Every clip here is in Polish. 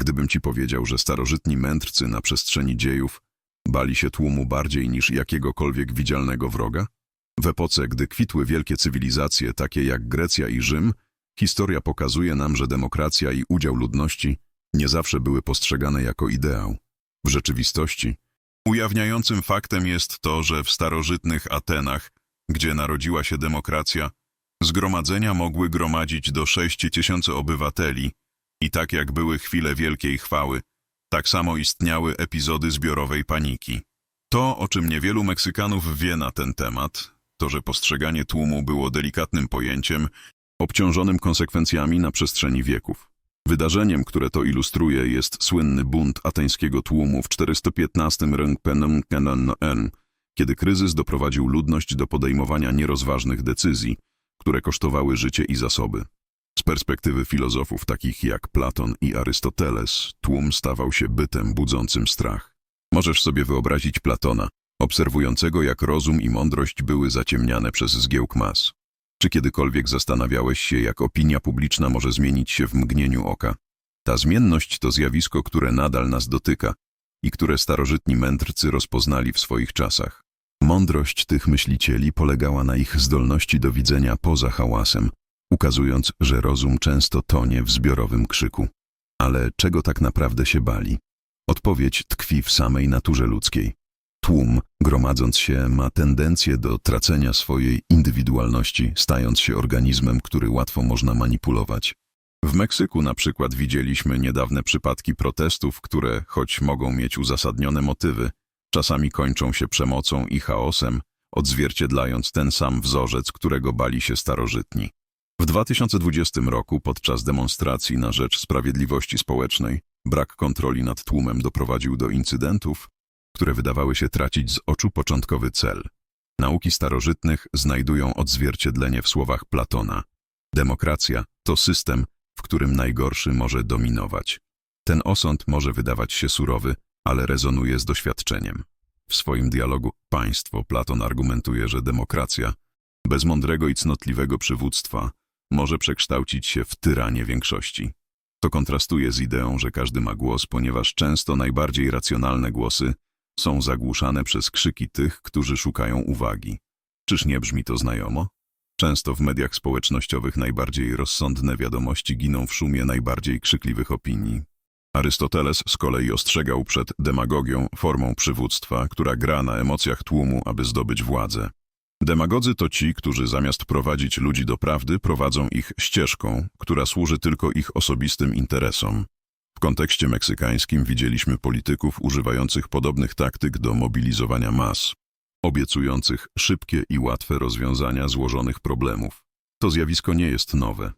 gdybym ci powiedział, że starożytni mędrcy na przestrzeni dziejów bali się tłumu bardziej niż jakiegokolwiek widzialnego wroga? W epoce, gdy kwitły wielkie cywilizacje, takie jak Grecja i Rzym, historia pokazuje nam, że demokracja i udział ludności nie zawsze były postrzegane jako ideał. W rzeczywistości ujawniającym faktem jest to, że w starożytnych Atenach, gdzie narodziła się demokracja, zgromadzenia mogły gromadzić do 6 tysięcy obywateli i tak jak były chwile wielkiej chwały, tak samo istniały epizody zbiorowej paniki. To, o czym niewielu Meksykanów wie na ten temat, to że postrzeganie tłumu było delikatnym pojęciem, obciążonym konsekwencjami na przestrzeni wieków. Wydarzeniem, które to ilustruje, jest słynny bunt ateńskiego tłumu w 415 Rękpenem Kenan, kiedy kryzys doprowadził ludność do podejmowania nierozważnych decyzji, które kosztowały życie i zasoby. Z perspektywy filozofów takich jak Platon i Arystoteles, tłum stawał się bytem budzącym strach. Możesz sobie wyobrazić Platona, obserwującego jak rozum i mądrość były zaciemniane przez zgiełk mas. Czy kiedykolwiek zastanawiałeś się, jak opinia publiczna może zmienić się w mgnieniu oka? Ta zmienność to zjawisko, które nadal nas dotyka i które starożytni mędrcy rozpoznali w swoich czasach. Mądrość tych myślicieli polegała na ich zdolności do widzenia poza hałasem, ukazując, że rozum często tonie w zbiorowym krzyku. Ale czego tak naprawdę się bali? Odpowiedź tkwi w samej naturze ludzkiej. Tłum, gromadząc się, ma tendencję do tracenia swojej indywidualności, stając się organizmem, który łatwo można manipulować. W Meksyku na przykład widzieliśmy niedawne przypadki protestów, które, choć mogą mieć uzasadnione motywy, czasami kończą się przemocą i chaosem, odzwierciedlając ten sam wzorzec, którego bali się starożytni. W 2020 roku podczas demonstracji na rzecz sprawiedliwości społecznej brak kontroli nad tłumem doprowadził do incydentów, które wydawały się tracić z oczu początkowy cel. Nauki starożytnych znajdują odzwierciedlenie w słowach Platona. Demokracja to system, w którym najgorszy może dominować. Ten osąd może wydawać się surowy, ale rezonuje z doświadczeniem. W swoim dialogu Państwo Platon argumentuje, że demokracja, bez mądrego i cnotliwego przywództwa, może przekształcić się w tyranię większości. To kontrastuje z ideą, że każdy ma głos, ponieważ często najbardziej racjonalne głosy są zagłuszane przez krzyki tych, którzy szukają uwagi. Czyż nie brzmi to znajomo? Często w mediach społecznościowych najbardziej rozsądne wiadomości giną w szumie najbardziej krzykliwych opinii. Arystoteles z kolei ostrzegał przed demagogią, formą przywództwa, która gra na emocjach tłumu, aby zdobyć władzę. Demagodzy to ci, którzy zamiast prowadzić ludzi do prawdy, prowadzą ich ścieżką, która służy tylko ich osobistym interesom. W kontekście meksykańskim widzieliśmy polityków używających podobnych taktyk do mobilizowania mas, obiecujących szybkie i łatwe rozwiązania złożonych problemów. To zjawisko nie jest nowe.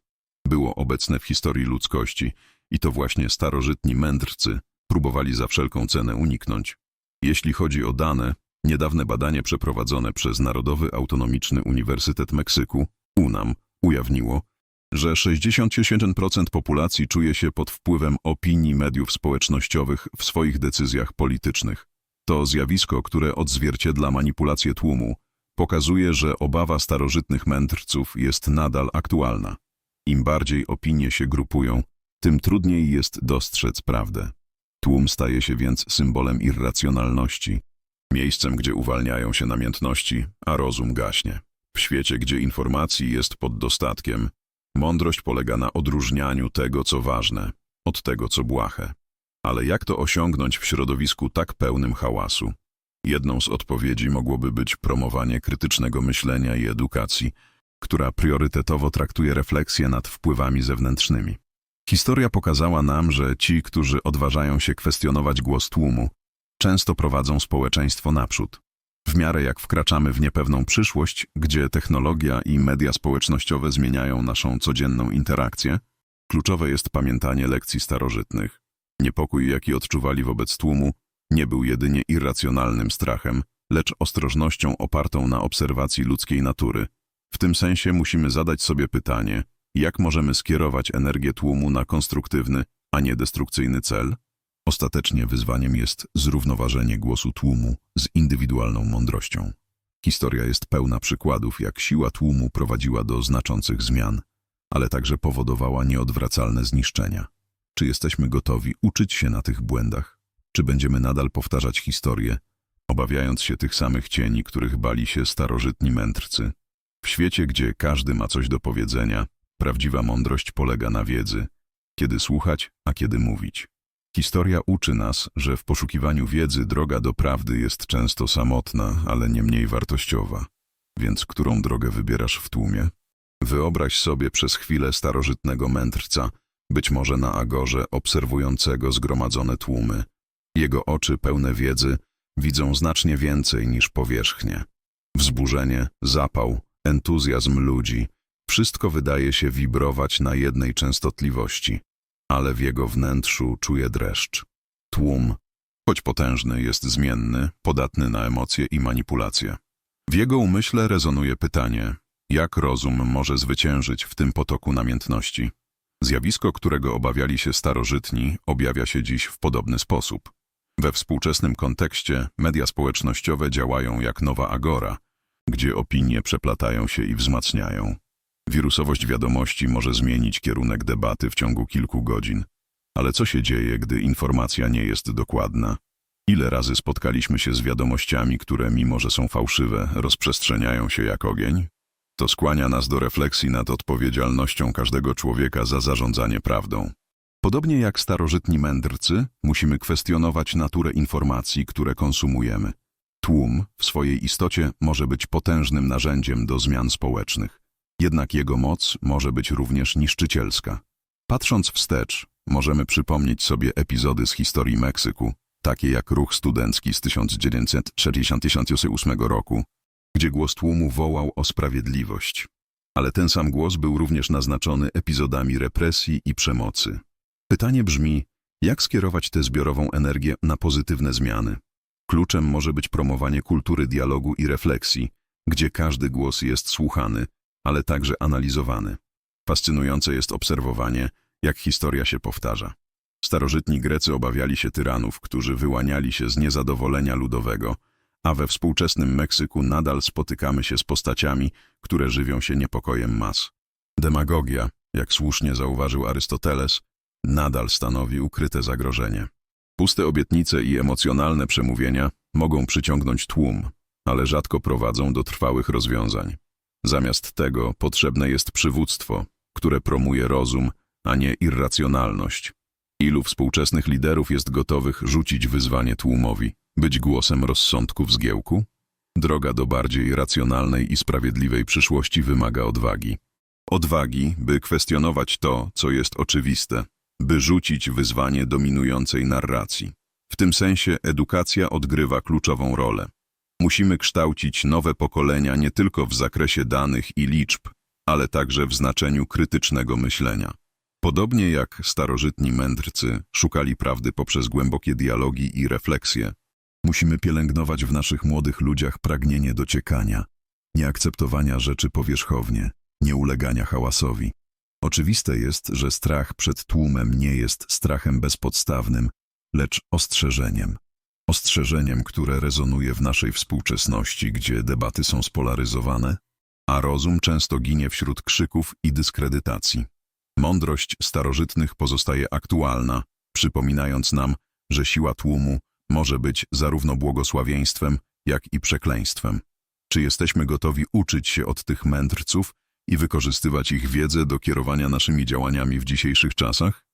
Było obecne w historii ludzkości i to właśnie starożytni mędrcy próbowali za wszelką cenę uniknąć. Jeśli chodzi o dane, niedawne badanie przeprowadzone przez Narodowy Autonomiczny Uniwersytet Meksyku, UNAM, ujawniło, że 67% populacji czuje się pod wpływem opinii mediów społecznościowych w swoich decyzjach politycznych. To zjawisko, które odzwierciedla manipulację tłumu, pokazuje, że obawa starożytnych mędrców jest nadal aktualna. Im bardziej opinie się grupują, tym trudniej jest dostrzec prawdę. Tłum staje się więc symbolem irracjonalności, miejscem, gdzie uwalniają się namiętności, a rozum gaśnie. W świecie, gdzie informacji jest pod dostatkiem, mądrość polega na odróżnianiu tego, co ważne, od tego, co błahe. Ale jak to osiągnąć w środowisku tak pełnym hałasu? Jedną z odpowiedzi mogłoby być promowanie krytycznego myślenia i edukacji, która priorytetowo traktuje refleksję nad wpływami zewnętrznymi. Historia pokazała nam, że ci, którzy odważają się kwestionować głos tłumu, często prowadzą społeczeństwo naprzód. W miarę jak wkraczamy w niepewną przyszłość, gdzie technologia i media społecznościowe zmieniają naszą codzienną interakcję, kluczowe jest pamiętanie lekcji starożytnych. Niepokój, jaki odczuwali wobec tłumu, nie był jedynie irracjonalnym strachem, lecz ostrożnością opartą na obserwacji ludzkiej natury. W tym sensie musimy zadać sobie pytanie, jak możemy skierować energię tłumu na konstruktywny, a nie destrukcyjny cel? Ostatecznie wyzwaniem jest zrównoważenie głosu tłumu z indywidualną mądrością. Historia jest pełna przykładów, jak siła tłumu prowadziła do znaczących zmian, ale także powodowała nieodwracalne zniszczenia. Czy jesteśmy gotowi uczyć się na tych błędach? Czy będziemy nadal powtarzać historię, obawiając się tych samych cieni, których bali się starożytni mędrcy? W świecie, gdzie każdy ma coś do powiedzenia, prawdziwa mądrość polega na wiedzy, kiedy słuchać, a kiedy mówić. Historia uczy nas, że w poszukiwaniu wiedzy droga do prawdy jest często samotna, ale nie mniej wartościowa. Więc którą drogę wybierasz w tłumie? Wyobraź sobie przez chwilę starożytnego mędrca, być może na agorze obserwującego zgromadzone tłumy. Jego oczy pełne wiedzy widzą znacznie więcej niż powierzchnię. Wzburzenie, zapał, entuzjazm ludzi, wszystko wydaje się wibrować na jednej częstotliwości, ale w jego wnętrzu czuje dreszcz. Tłum, choć potężny, jest zmienny, podatny na emocje i manipulacje. W jego umyśle rezonuje pytanie, jak rozum może zwyciężyć w tym potoku namiętności? Zjawisko, którego obawiali się starożytni, objawia się dziś w podobny sposób. We współczesnym kontekście media społecznościowe działają jak nowa agora, gdzie opinie przeplatają się i wzmacniają. Wirusowość wiadomości może zmienić kierunek debaty w ciągu kilku godzin. Ale co się dzieje, gdy informacja nie jest dokładna? Ile razy spotkaliśmy się z wiadomościami, które, mimo że są fałszywe, rozprzestrzeniają się jak ogień? To skłania nas do refleksji nad odpowiedzialnością każdego człowieka za zarządzanie prawdą. Podobnie jak starożytni mędrcy, musimy kwestionować naturę informacji, które konsumujemy. Tłum w swojej istocie może być potężnym narzędziem do zmian społecznych. Jednak jego moc może być również niszczycielska. Patrząc wstecz, możemy przypomnieć sobie epizody z historii Meksyku, takie jak ruch studencki z 1968 roku, gdzie głos tłumu wołał o sprawiedliwość. Ale ten sam głos był również naznaczony epizodami represji i przemocy. Pytanie brzmi, jak skierować tę zbiorową energię na pozytywne zmiany? Kluczem może być promowanie kultury dialogu i refleksji, gdzie każdy głos jest słuchany, ale także analizowany. Fascynujące jest obserwowanie, jak historia się powtarza. Starożytni Grecy obawiali się tyranów, którzy wyłaniali się z niezadowolenia ludowego, a we współczesnym Meksyku nadal spotykamy się z postaciami, które żywią się niepokojem mas. Demagogia, jak słusznie zauważył Arystoteles, nadal stanowi ukryte zagrożenie. Puste obietnice i emocjonalne przemówienia mogą przyciągnąć tłum, ale rzadko prowadzą do trwałych rozwiązań. Zamiast tego potrzebne jest przywództwo, które promuje rozum, a nie irracjonalność. Ilu współczesnych liderów jest gotowych rzucić wyzwanie tłumowi, być głosem rozsądku w zgiełku? Droga do bardziej racjonalnej i sprawiedliwej przyszłości wymaga odwagi. Odwagi, by kwestionować to, co jest oczywiste, by rzucić wyzwanie dominującej narracji. W tym sensie edukacja odgrywa kluczową rolę. Musimy kształcić nowe pokolenia nie tylko w zakresie danych i liczb, ale także w znaczeniu krytycznego myślenia. Podobnie jak starożytni mędrcy szukali prawdy poprzez głębokie dialogi i refleksje, musimy pielęgnować w naszych młodych ludziach pragnienie dociekania, nieakceptowania rzeczy powierzchownie, nieulegania hałasowi. Oczywiste jest, że strach przed tłumem nie jest strachem bezpodstawnym, lecz ostrzeżeniem. Ostrzeżeniem, które rezonuje w naszej współczesności, gdzie debaty są spolaryzowane, a rozum często ginie wśród krzyków i dyskredytacji. Mądrość starożytnych pozostaje aktualna, przypominając nam, że siła tłumu może być zarówno błogosławieństwem, jak i przekleństwem. Czy jesteśmy gotowi uczyć się od tych mędrców i wykorzystywać ich wiedzę do kierowania naszymi działaniami w dzisiejszych czasach?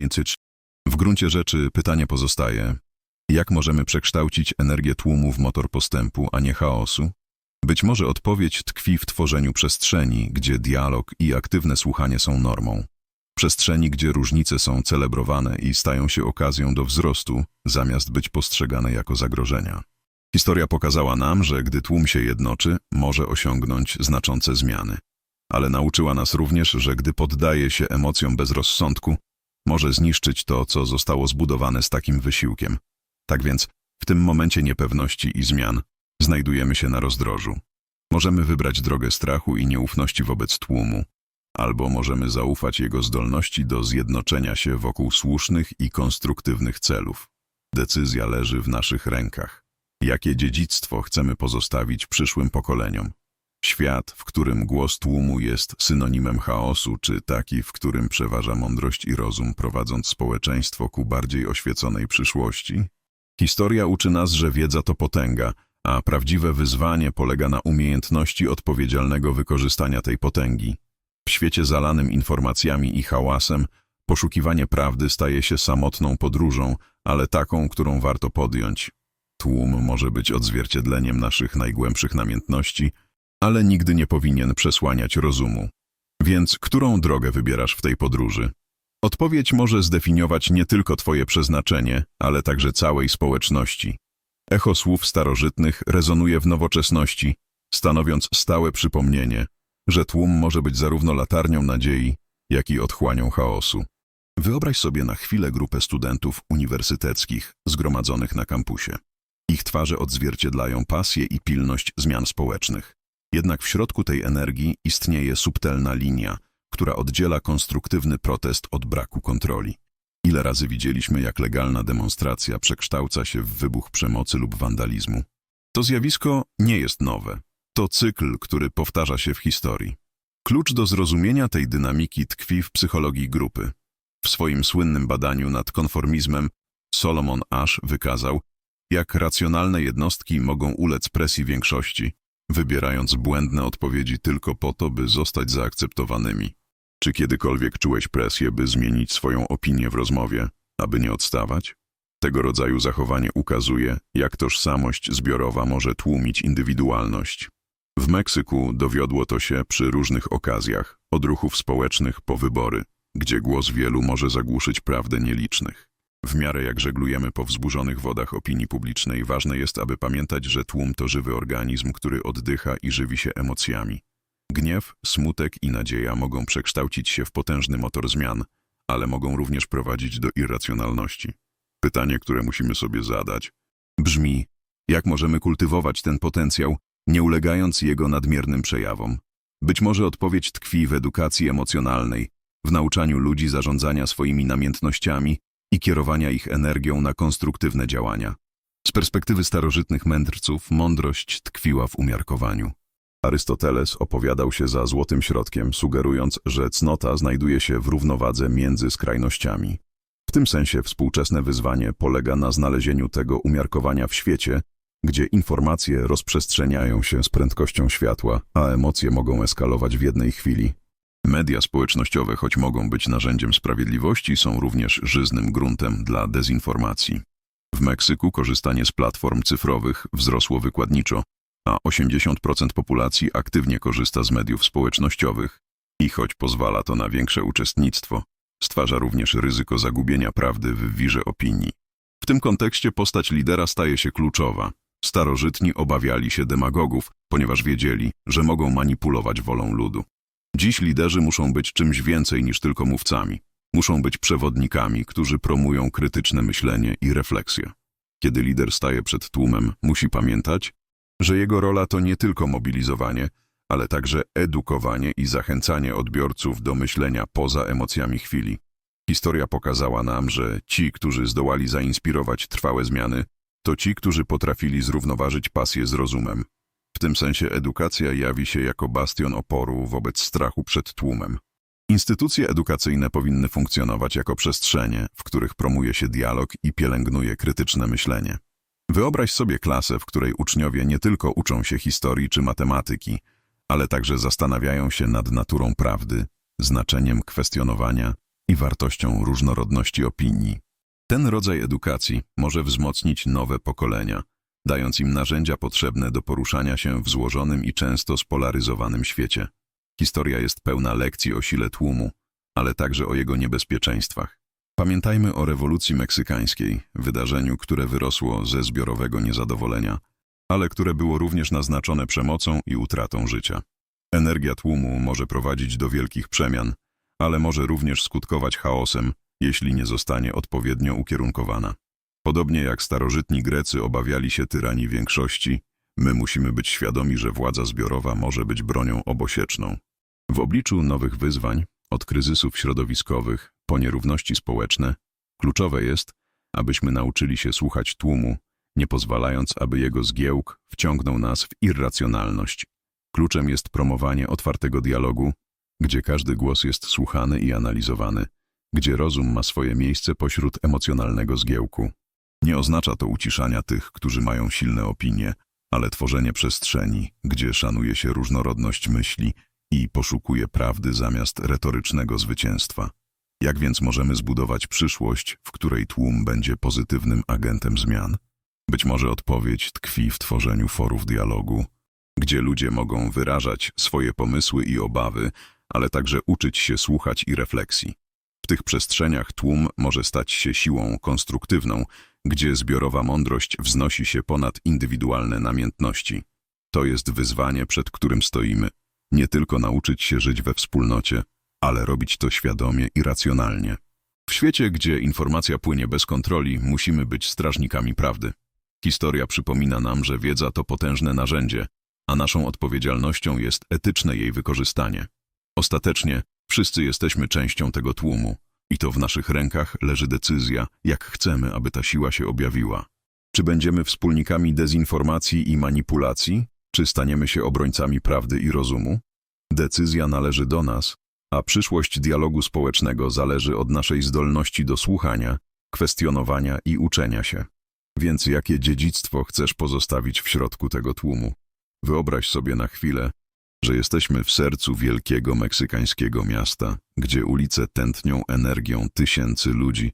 W gruncie rzeczy pytanie pozostaje, jak możemy przekształcić energię tłumu w motor postępu, a nie chaosu? Być może odpowiedź tkwi w tworzeniu przestrzeni, gdzie dialog i aktywne słuchanie są normą. Przestrzeni, gdzie różnice są celebrowane i stają się okazją do wzrostu, zamiast być postrzegane jako zagrożenia. Historia pokazała nam, że gdy tłum się jednoczy, może osiągnąć znaczące zmiany. Ale nauczyła nas również, że gdy poddaje się emocjom bez rozsądku, może zniszczyć to, co zostało zbudowane z takim wysiłkiem. Tak więc, w tym momencie niepewności i zmian, znajdujemy się na rozdrożu. Możemy wybrać drogę strachu i nieufności wobec tłumu, albo możemy zaufać jego zdolności do zjednoczenia się wokół słusznych i konstruktywnych celów. Decyzja leży w naszych rękach. Jakie dziedzictwo chcemy pozostawić przyszłym pokoleniom? Świat, w którym głos tłumu jest synonimem chaosu, czy taki, w którym przeważa mądrość i rozum, prowadząc społeczeństwo ku bardziej oświeconej przyszłości? Historia uczy nas, że wiedza to potęga, a prawdziwe wyzwanie polega na umiejętności odpowiedzialnego wykorzystania tej potęgi. W świecie zalanym informacjami i hałasem, poszukiwanie prawdy staje się samotną podróżą, ale taką, którą warto podjąć. Tłum może być odzwierciedleniem naszych najgłębszych namiętności, ale nigdy nie powinien przesłaniać rozumu. Więc którą drogę wybierasz w tej podróży? Odpowiedź może zdefiniować nie tylko Twoje przeznaczenie, ale także całej społeczności. Echo słów starożytnych rezonuje w nowoczesności, stanowiąc stałe przypomnienie, że tłum może być zarówno latarnią nadziei, jak i otchłanią chaosu. Wyobraź sobie na chwilę grupę studentów uniwersyteckich zgromadzonych na kampusie. Ich twarze odzwierciedlają pasję i pilność zmian społecznych. Jednak w środku tej energii istnieje subtelna linia, która oddziela konstruktywny protest od braku kontroli. Ile razy widzieliśmy, jak legalna demonstracja przekształca się w wybuch przemocy lub wandalizmu? To zjawisko nie jest nowe. To cykl, który powtarza się w historii. Klucz do zrozumienia tej dynamiki tkwi w psychologii grupy. W swoim słynnym badaniu nad konformizmem Solomon Ash wykazał, jak racjonalne jednostki mogą ulec presji większości, wybierając błędne odpowiedzi tylko po to, by zostać zaakceptowanymi. Czy kiedykolwiek czułeś presję, by zmienić swoją opinię w rozmowie, aby nie odstawać? Tego rodzaju zachowanie ukazuje, jak tożsamość zbiorowa może tłumić indywidualność. W Meksyku dowiodło to się przy różnych okazjach, od ruchów społecznych po wybory, gdzie głos wielu może zagłuszyć prawdę nielicznych. W miarę jak żeglujemy po wzburzonych wodach opinii publicznej, ważne jest, aby pamiętać, że tłum to żywy organizm, który oddycha i żywi się emocjami. Gniew, smutek i nadzieja mogą przekształcić się w potężny motor zmian, ale mogą również prowadzić do irracjonalności. Pytanie, które musimy sobie zadać, brzmi: jak możemy kultywować ten potencjał, nie ulegając jego nadmiernym przejawom? Być może odpowiedź tkwi w edukacji emocjonalnej, w nauczaniu ludzi zarządzania swoimi namiętnościami i kierowania ich energią na konstruktywne działania. Z perspektywy starożytnych mędrców mądrość tkwiła w umiarkowaniu. Arystoteles opowiadał się za złotym środkiem, sugerując, że cnota znajduje się w równowadze między skrajnościami. W tym sensie współczesne wyzwanie polega na znalezieniu tego umiarkowania w świecie, gdzie informacje rozprzestrzeniają się z prędkością światła, a emocje mogą eskalować w jednej chwili. Media społecznościowe, choć mogą być narzędziem sprawiedliwości, są również żyznym gruntem dla dezinformacji. W Meksyku korzystanie z platform cyfrowych wzrosło wykładniczo, a 80% populacji aktywnie korzysta z mediów społecznościowych i choć pozwala to na większe uczestnictwo, stwarza również ryzyko zagubienia prawdy w wirze opinii. W tym kontekście postać lidera staje się kluczowa. Starożytni obawiali się demagogów, ponieważ wiedzieli, że mogą manipulować wolą ludu. Dziś liderzy muszą być czymś więcej niż tylko mówcami. Muszą być przewodnikami, którzy promują krytyczne myślenie i refleksję. Kiedy lider staje przed tłumem, musi pamiętać, że jego rola to nie tylko mobilizowanie, ale także edukowanie i zachęcanie odbiorców do myślenia poza emocjami chwili. Historia pokazała nam, że ci, którzy zdołali zainspirować trwałe zmiany, to ci, którzy potrafili zrównoważyć pasję z rozumem. W tym sensie edukacja jawi się jako bastion oporu wobec strachu przed tłumem. Instytucje edukacyjne powinny funkcjonować jako przestrzenie, w których promuje się dialog i pielęgnuje krytyczne myślenie. Wyobraź sobie klasę, w której uczniowie nie tylko uczą się historii czy matematyki, ale także zastanawiają się nad naturą prawdy, znaczeniem kwestionowania i wartością różnorodności opinii. Ten rodzaj edukacji może wzmocnić nowe pokolenia, dając im narzędzia potrzebne do poruszania się w złożonym i często spolaryzowanym świecie. Historia jest pełna lekcji o sile tłumu, ale także o jego niebezpieczeństwach. Pamiętajmy o rewolucji meksykańskiej, wydarzeniu, które wyrosło ze zbiorowego niezadowolenia, ale które było również naznaczone przemocą i utratą życia. Energia tłumu może prowadzić do wielkich przemian, ale może również skutkować chaosem, jeśli nie zostanie odpowiednio ukierunkowana. Podobnie jak starożytni Grecy obawiali się tyranii większości, my musimy być świadomi, że władza zbiorowa może być bronią obosieczną. W obliczu nowych wyzwań, od kryzysów środowiskowych po nierówności społeczne, kluczowe jest, abyśmy nauczyli się słuchać tłumu, nie pozwalając, aby jego zgiełk wciągnął nas w irracjonalność. Kluczem jest promowanie otwartego dialogu, gdzie każdy głos jest słuchany i analizowany, gdzie rozum ma swoje miejsce pośród emocjonalnego zgiełku. Nie oznacza to uciszania tych, którzy mają silne opinie, ale tworzenie przestrzeni, gdzie szanuje się różnorodność myśli i poszukuje prawdy zamiast retorycznego zwycięstwa. Jak więc możemy zbudować przyszłość, w której tłum będzie pozytywnym agentem zmian? Być może odpowiedź tkwi w tworzeniu forów dialogu, gdzie ludzie mogą wyrażać swoje pomysły i obawy, ale także uczyć się słuchać i refleksji. W tych przestrzeniach tłum może stać się siłą konstruktywną, gdzie zbiorowa mądrość wznosi się ponad indywidualne namiętności. To jest wyzwanie, przed którym stoimy. Nie tylko nauczyć się żyć we wspólnocie, ale robić to świadomie i racjonalnie. W świecie, gdzie informacja płynie bez kontroli, musimy być strażnikami prawdy. Historia przypomina nam, że wiedza to potężne narzędzie, a naszą odpowiedzialnością jest etyczne jej wykorzystanie. Ostatecznie wszyscy jesteśmy częścią tego tłumu i to w naszych rękach leży decyzja, jak chcemy, aby ta siła się objawiła. Czy będziemy wspólnikami dezinformacji i manipulacji, czy staniemy się obrońcami prawdy i rozumu? Decyzja należy do nas, a przyszłość dialogu społecznego zależy od naszej zdolności do słuchania, kwestionowania i uczenia się. Więc jakie dziedzictwo chcesz pozostawić w środku tego tłumu? Wyobraź sobie na chwilę, że jesteśmy w sercu wielkiego meksykańskiego miasta, gdzie ulice tętnią energią tysięcy ludzi,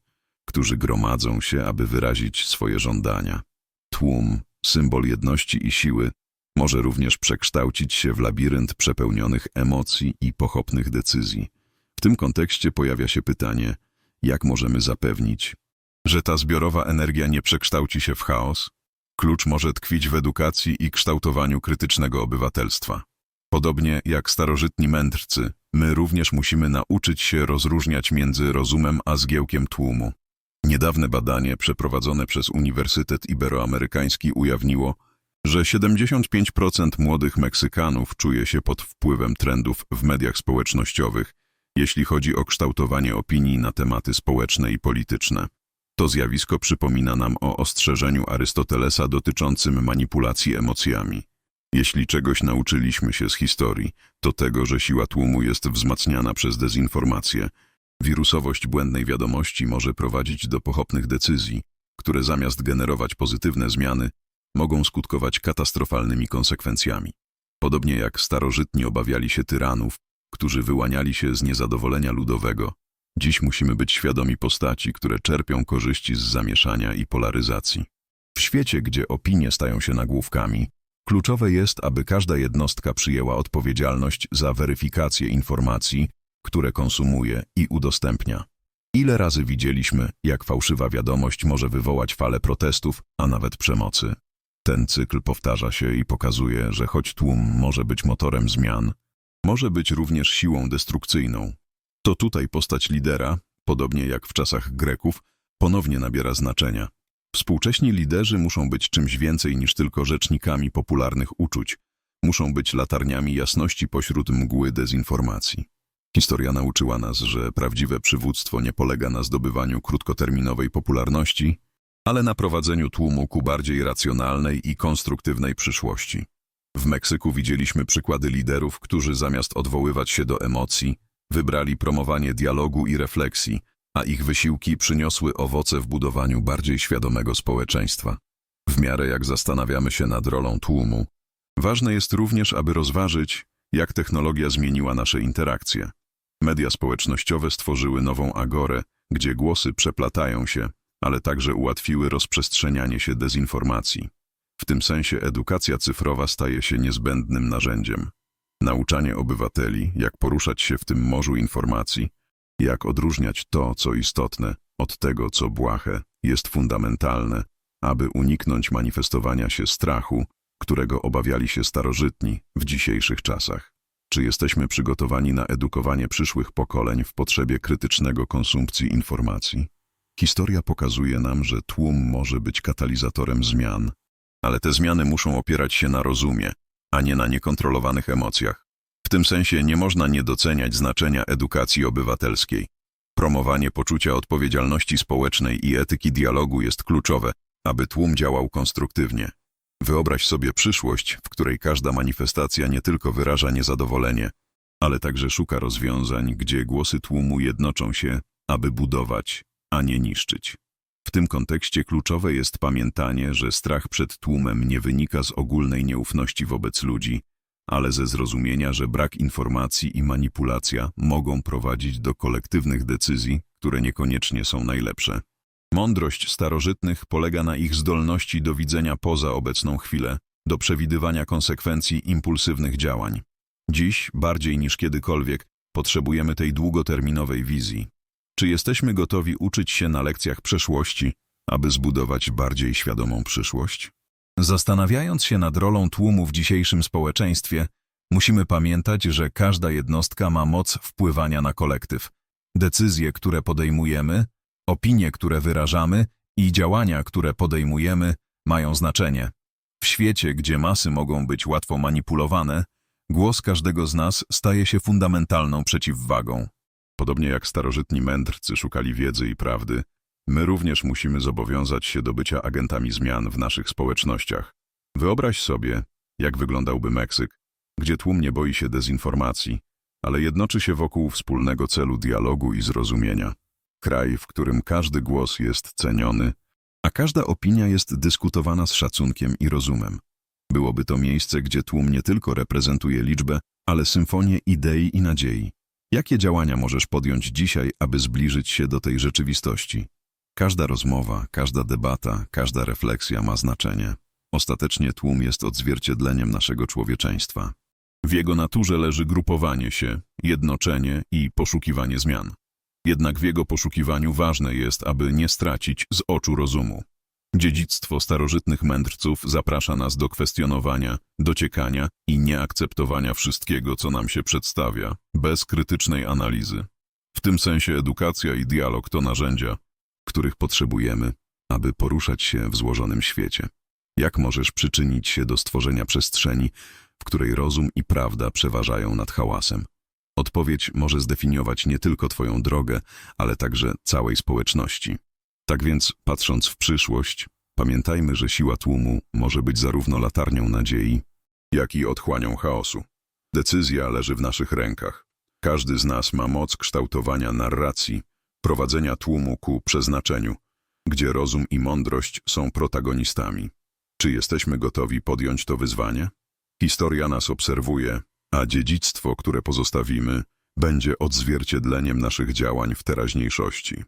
którzy gromadzą się, aby wyrazić swoje żądania. Tłum, symbol jedności i siły, może również przekształcić się w labirynt przepełnionych emocji i pochopnych decyzji. W tym kontekście pojawia się pytanie, jak możemy zapewnić, że ta zbiorowa energia nie przekształci się w chaos? Klucz może tkwić w edukacji i kształtowaniu krytycznego obywatelstwa. Podobnie jak starożytni mędrcy, my również musimy nauczyć się rozróżniać między rozumem a zgiełkiem tłumu. Niedawne badanie przeprowadzone przez Uniwersytet Iberoamerykański ujawniło, że 75% młodych Meksykanów czuje się pod wpływem trendów w mediach społecznościowych, jeśli chodzi o kształtowanie opinii na tematy społeczne i polityczne. To zjawisko przypomina nam o ostrzeżeniu Arystotelesa dotyczącym manipulacji emocjami. Jeśli czegoś nauczyliśmy się z historii, to tego, że siła tłumu jest wzmacniana przez dezinformację. Wirusowość błędnej wiadomości może prowadzić do pochopnych decyzji, które zamiast generować pozytywne zmiany, mogą skutkować katastrofalnymi konsekwencjami. Podobnie jak starożytni obawiali się tyranów, którzy wyłaniali się z niezadowolenia ludowego, dziś musimy być świadomi postaci, które czerpią korzyści z zamieszania i polaryzacji. W świecie, gdzie opinie stają się nagłówkami, kluczowe jest, aby każda jednostka przyjęła odpowiedzialność za weryfikację informacji, które konsumuje i udostępnia. Ile razy widzieliśmy, jak fałszywa wiadomość może wywołać falę protestów, a nawet przemocy? Ten cykl powtarza się i pokazuje, że choć tłum może być motorem zmian, może być również siłą destrukcyjną. To tutaj postać lidera, podobnie jak w czasach Greków, ponownie nabiera znaczenia. Współcześni liderzy muszą być czymś więcej niż tylko rzecznikami popularnych uczuć. Muszą być latarniami jasności pośród mgły dezinformacji. Historia nauczyła nas, że prawdziwe przywództwo nie polega na zdobywaniu krótkoterminowej popularności, ale na prowadzeniu tłumu ku bardziej racjonalnej i konstruktywnej przyszłości. W Meksyku widzieliśmy przykłady liderów, którzy zamiast odwoływać się do emocji, wybrali promowanie dialogu i refleksji, a ich wysiłki przyniosły owoce w budowaniu bardziej świadomego społeczeństwa. W miarę jak zastanawiamy się nad rolą tłumu, ważne jest również, aby rozważyć, jak technologia zmieniła nasze interakcje. Media społecznościowe stworzyły nową agorę, gdzie głosy przeplatają się, ale także ułatwiły rozprzestrzenianie się dezinformacji. W tym sensie edukacja cyfrowa staje się niezbędnym narzędziem. Nauczanie obywateli, jak poruszać się w tym morzu informacji, jak odróżniać to, co istotne, od tego, co błahe, jest fundamentalne, aby uniknąć manifestowania się strachu, którego obawiali się starożytni w dzisiejszych czasach. Czy jesteśmy przygotowani na edukowanie przyszłych pokoleń w potrzebie krytycznego konsumpcji informacji? Historia pokazuje nam, że tłum może być katalizatorem zmian, ale te zmiany muszą opierać się na rozumie, a nie na niekontrolowanych emocjach. W tym sensie nie można nie doceniać znaczenia edukacji obywatelskiej. Promowanie poczucia odpowiedzialności społecznej i etyki dialogu jest kluczowe, aby tłum działał konstruktywnie. Wyobraź sobie przyszłość, w której każda manifestacja nie tylko wyraża niezadowolenie, ale także szuka rozwiązań, gdzie głosy tłumu jednoczą się, aby budować, a nie niszczyć. W tym kontekście kluczowe jest pamiętanie, że strach przed tłumem nie wynika z ogólnej nieufności wobec ludzi, ale ze zrozumienia, że brak informacji i manipulacja mogą prowadzić do kolektywnych decyzji, które niekoniecznie są najlepsze. Mądrość starożytnych polega na ich zdolności do widzenia poza obecną chwilę, do przewidywania konsekwencji impulsywnych działań. Dziś, bardziej niż kiedykolwiek, potrzebujemy tej długoterminowej wizji. Czy jesteśmy gotowi uczyć się na lekcjach przeszłości, aby zbudować bardziej świadomą przyszłość? Zastanawiając się nad rolą tłumu w dzisiejszym społeczeństwie, musimy pamiętać, że każda jednostka ma moc wpływania na kolektyw. Decyzje, które podejmujemy, opinie, które wyrażamy i działania, które podejmujemy, mają znaczenie. W świecie, gdzie masy mogą być łatwo manipulowane, głos każdego z nas staje się fundamentalną przeciwwagą. Podobnie jak starożytni mędrcy szukali wiedzy i prawdy, my również musimy zobowiązać się do bycia agentami zmian w naszych społecznościach. Wyobraź sobie, jak wyglądałby Meksyk, gdzie tłum nie boi się dezinformacji, ale jednoczy się wokół wspólnego celu dialogu i zrozumienia. Kraj, w którym każdy głos jest ceniony, a każda opinia jest dyskutowana z szacunkiem i rozumem. Byłoby to miejsce, gdzie tłum nie tylko reprezentuje liczbę, ale symfonię idei i nadziei. Jakie działania możesz podjąć dzisiaj, aby zbliżyć się do tej rzeczywistości? Każda rozmowa, każda debata, każda refleksja ma znaczenie. Ostatecznie tłum jest odzwierciedleniem naszego człowieczeństwa. W jego naturze leży grupowanie się, jednoczenie i poszukiwanie zmian. Jednak w jego poszukiwaniu ważne jest, aby nie stracić z oczu rozumu. Dziedzictwo starożytnych mędrców zaprasza nas do kwestionowania, dociekania i nieakceptowania wszystkiego, co nam się przedstawia, bez krytycznej analizy. W tym sensie edukacja i dialog to narzędzia, których potrzebujemy, aby poruszać się w złożonym świecie. Jak możesz przyczynić się do stworzenia przestrzeni, w której rozum i prawda przeważają nad hałasem? Odpowiedź może zdefiniować nie tylko Twoją drogę, ale także całej społeczności. Tak więc, patrząc w przyszłość, pamiętajmy, że siła tłumu może być zarówno latarnią nadziei, jak i otchłanią chaosu. Decyzja leży w naszych rękach. Każdy z nas ma moc kształtowania narracji, prowadzenia tłumu ku przeznaczeniu, gdzie rozum i mądrość są protagonistami. Czy jesteśmy gotowi podjąć to wyzwanie? Historia nas obserwuje, a dziedzictwo, które pozostawimy, będzie odzwierciedleniem naszych działań w teraźniejszości.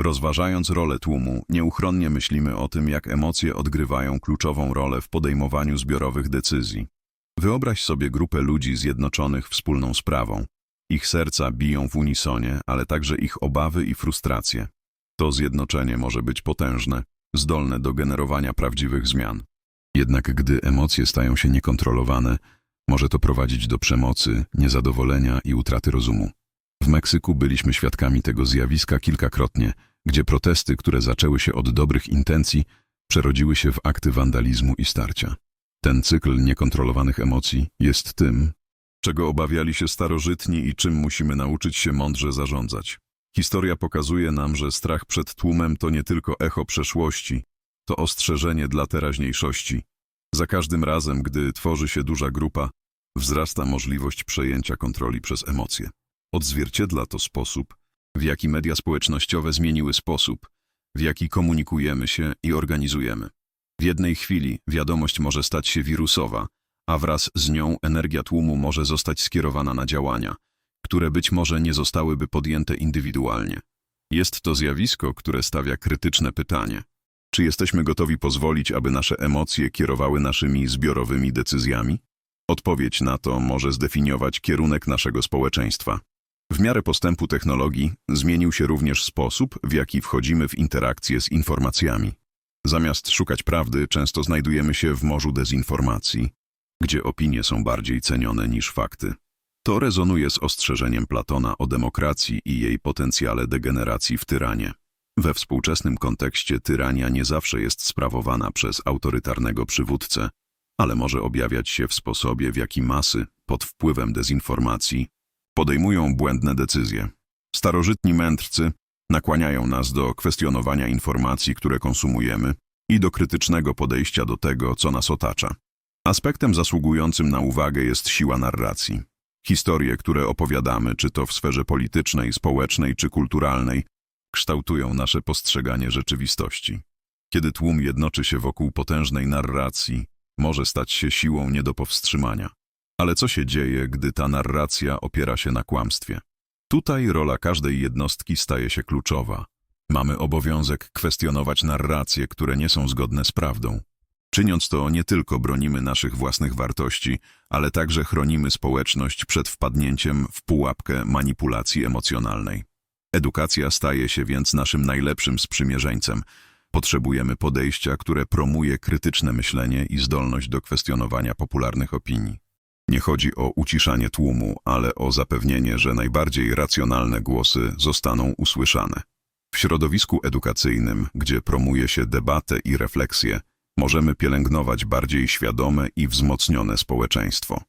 Rozważając rolę tłumu, nieuchronnie myślimy o tym, jak emocje odgrywają kluczową rolę w podejmowaniu zbiorowych decyzji. Wyobraź sobie grupę ludzi zjednoczonych wspólną sprawą. Ich serca biją w unisonie, ale także ich obawy i frustracje. To zjednoczenie może być potężne, zdolne do generowania prawdziwych zmian. Jednak gdy emocje stają się niekontrolowane, może to prowadzić do przemocy, niezadowolenia i utraty rozumu. W Meksyku byliśmy świadkami tego zjawiska kilkakrotnie, gdzie protesty, które zaczęły się od dobrych intencji, przerodziły się w akty wandalizmu i starcia. Ten cykl niekontrolowanych emocji jest tym, czego obawiali się starożytni i czym musimy nauczyć się mądrze zarządzać. Historia pokazuje nam, że strach przed tłumem to nie tylko echo przeszłości, to ostrzeżenie dla teraźniejszości. Za każdym razem, gdy tworzy się duża grupa, wzrasta możliwość przejęcia kontroli przez emocje. Odzwierciedla to sposób, w jaki media społecznościowe zmieniły sposób, w jaki komunikujemy się i organizujemy. W jednej chwili wiadomość może stać się wirusowa, a wraz z nią energia tłumu może zostać skierowana na działania, które być może nie zostałyby podjęte indywidualnie. Jest to zjawisko, które stawia krytyczne pytanie. Czy jesteśmy gotowi pozwolić, aby nasze emocje kierowały naszymi zbiorowymi decyzjami? Odpowiedź na to może zdefiniować kierunek naszego społeczeństwa. W miarę postępu technologii zmienił się również sposób, w jaki wchodzimy w interakcję z informacjami. Zamiast szukać prawdy, często znajdujemy się w morzu dezinformacji, gdzie opinie są bardziej cenione niż fakty. To rezonuje z ostrzeżeniem Platona o demokracji i jej potencjale degeneracji w tyranie. We współczesnym kontekście tyrania nie zawsze jest sprawowana przez autorytarnego przywódcę, ale może objawiać się w sposobie, w jaki masy, pod wpływem dezinformacji, podejmują błędne decyzje. Starożytni mędrcy nakłaniają nas do kwestionowania informacji, które konsumujemy, i do krytycznego podejścia do tego, co nas otacza. Aspektem zasługującym na uwagę jest siła narracji. Historie, które opowiadamy, czy to w sferze politycznej, społecznej czy kulturalnej, kształtują nasze postrzeganie rzeczywistości. Kiedy tłum jednoczy się wokół potężnej narracji, może stać się siłą nie do powstrzymania. Ale co się dzieje, gdy ta narracja opiera się na kłamstwie? Tutaj rola każdej jednostki staje się kluczowa. Mamy obowiązek kwestionować narracje, które nie są zgodne z prawdą. Czyniąc to, nie tylko bronimy naszych własnych wartości, ale także chronimy społeczność przed wpadnięciem w pułapkę manipulacji emocjonalnej. Edukacja staje się więc naszym najlepszym sprzymierzeńcem. Potrzebujemy podejścia, które promuje krytyczne myślenie i zdolność do kwestionowania popularnych opinii. Nie chodzi o uciszanie tłumu, ale o zapewnienie, że najbardziej racjonalne głosy zostaną usłyszane. W środowisku edukacyjnym, gdzie promuje się debatę i refleksję, możemy pielęgnować bardziej świadome i wzmocnione społeczeństwo.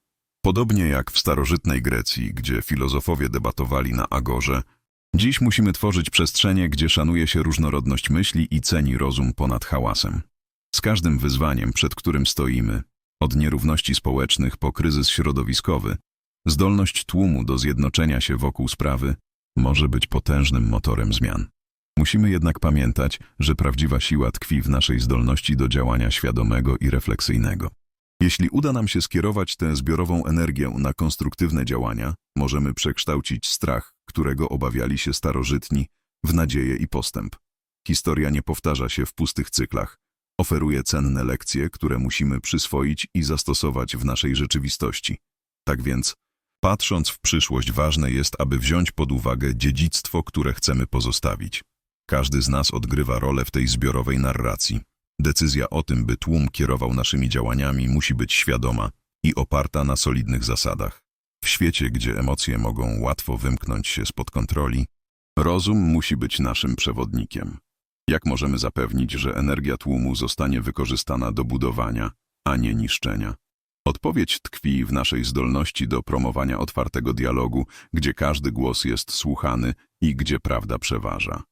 Podobnie jak w starożytnej Grecji, gdzie filozofowie debatowali na agorze, dziś musimy tworzyć przestrzenie, gdzie szanuje się różnorodność myśli i ceni rozum ponad hałasem. Z każdym wyzwaniem, przed którym stoimy, od nierówności społecznych po kryzys środowiskowy, zdolność tłumu do zjednoczenia się wokół sprawy może być potężnym motorem zmian. Musimy jednak pamiętać, że prawdziwa siła tkwi w naszej zdolności do działania świadomego i refleksyjnego. Jeśli uda nam się skierować tę zbiorową energię na konstruktywne działania, możemy przekształcić strach, którego obawiali się starożytni, w nadzieję i postęp. Historia nie powtarza się w pustych cyklach. Oferuje cenne lekcje, które musimy przyswoić i zastosować w naszej rzeczywistości. Tak więc, patrząc w przyszłość, ważne jest, aby wziąć pod uwagę dziedzictwo, które chcemy pozostawić. Każdy z nas odgrywa rolę w tej zbiorowej narracji. Decyzja o tym, by tłum kierował naszymi działaniami, musi być świadoma i oparta na solidnych zasadach. W świecie, gdzie emocje mogą łatwo wymknąć się spod kontroli, rozum musi być naszym przewodnikiem. Jak możemy zapewnić, że energia tłumu zostanie wykorzystana do budowania, a nie niszczenia? Odpowiedź tkwi w naszej zdolności do promowania otwartego dialogu, gdzie każdy głos jest słuchany i gdzie prawda przeważa.